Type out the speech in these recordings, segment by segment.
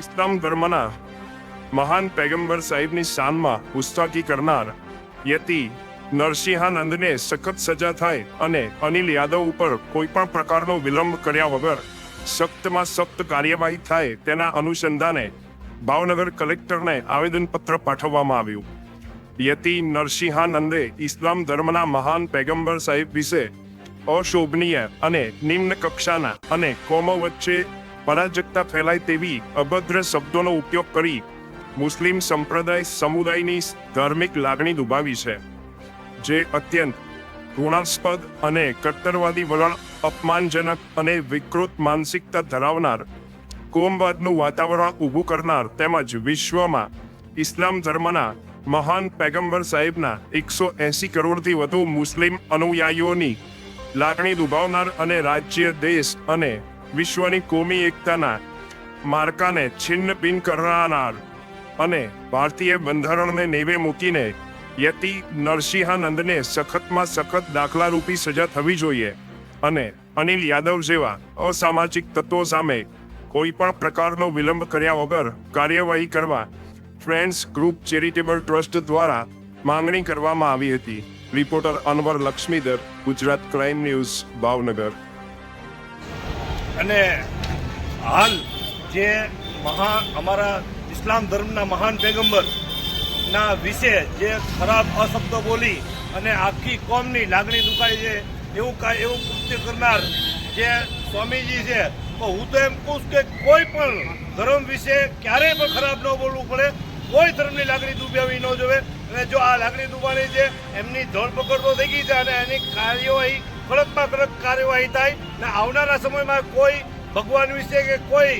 ઇસ્લામ ધર્મના મહાન પેગમ્બર સાહેબની શાનમાં ગુસ્તાકી કરનાર યતિ નરસિંહાનંદને સખત સજા થાય અને અનિલ યાદવ ઉપર કોઈ પણ પ્રકારનો વિલંબ કર્યા વગર સખ્તમાં સખ્ત કાર્યવાહી થાય તેના અનુસંધાને ભાવનગર કલેક્ટરને આવેદનપત્ર પાઠવવામાં આવ્યું. યતિ નરસિંહાનંદે ઇસ્લામ ધર્મના મહાન પેગમ્બર સાહેબ વિશે અશોભનીય અને નિમ્ન કક્ષાના અને કોમો વચ્ચે પરાજકતા ફેલાય તેવી અભદ્ર શબ્દોનો ઉપયોગ કરી મુસ્લિમ સંપ્રદાય સમુદાયની ધાર્મિક લાગણી દુભાવી છે, જે અત્યંત ઋણાસ્પદ અને કટ્ટરવાદી વલણ, અપમાનજનક અને વિકૃત માનસિકતા ધરાવનાર કોમવાદનું વાતાવરણ ઊભું કરનાર તેમજ વિશ્વમાં ઇસ્લામ ધર્મના મહાન પેગંબર સાહેબના એકસો એસી કરોડથી વધુ મુસ્લિમ અનુયાયીઓની લાગણી દુભાવનાર અને રાજ્ય દેશ અને વિશ્વની કોમી એકતાના માર્કાને છિન્ન ભિન્ન કરનાર અને ભારતીય બંધારણને નેવે મૂકીને યતિ નરસિંહાનંદને સખતમાં સખત દાખલારૂપી સજા થવી જોઈએ અને અનિલ યાદવ જેવા અસામાજિક તત્વો સામે કોઈ પણ પ્રકારનો વિલંબ કર્યા વગર કાર્યવાહી કરવા ફ્રેન્ડ્સ ગ્રુપ ચેરિટેબલ ટ્રસ્ટ દ્વારા માંગણી કરવામાં આવી હતી. Reporter Anwar Laxmidhar, Gujarat crime news, Bhavnagar. અને હાલ જે મહા, અમારા ઇસ્લામ ધર્મના મહાન પેગંબર ના વિશે જે ખરાબ અશબ્દો બોલી અને આખી કોમની લાગણી દુખાય છે, એવું એવું કૃત્ય કરનાર જે સ્વામીજી છે, તો હું તો એમ કહું કે કોઈ પણ ધર્મ વિશે ક્યારેય પણ ખરાબ ન બોલવું પડે. કોઈ ધર્મની લાગણી દુભાવી ન જોવે. અને જો આ લાગણી દુભાણી છે, એમની ધરપકડ તો થઈ ગઈ છે અને એની કાર્યવાહી કડકમાં કડક કાર્યવાહી થાય ને આવનારા સમયમાં કોઈ ભગવાન વિશે કે કોઈ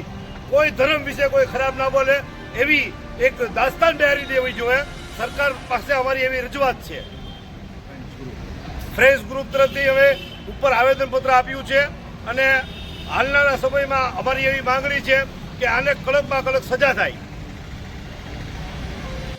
કોઈ ધર્મ વિશે કોઈ ખરાબ ના બોલે, એવી એક દાસ્તાન ડાયરી દેવી જોઈએ. સરકાર પાસે અમારી એવી રજૂઆત છે. ફ્રેશ ગ્રુપ તરફથી હવે ઉપર આવેદનપત્ર આપ્યું છે અને હાલના સમયમાં અમારી એવી માંગણી છે કે આને કડકમાં કડક સજા થાય.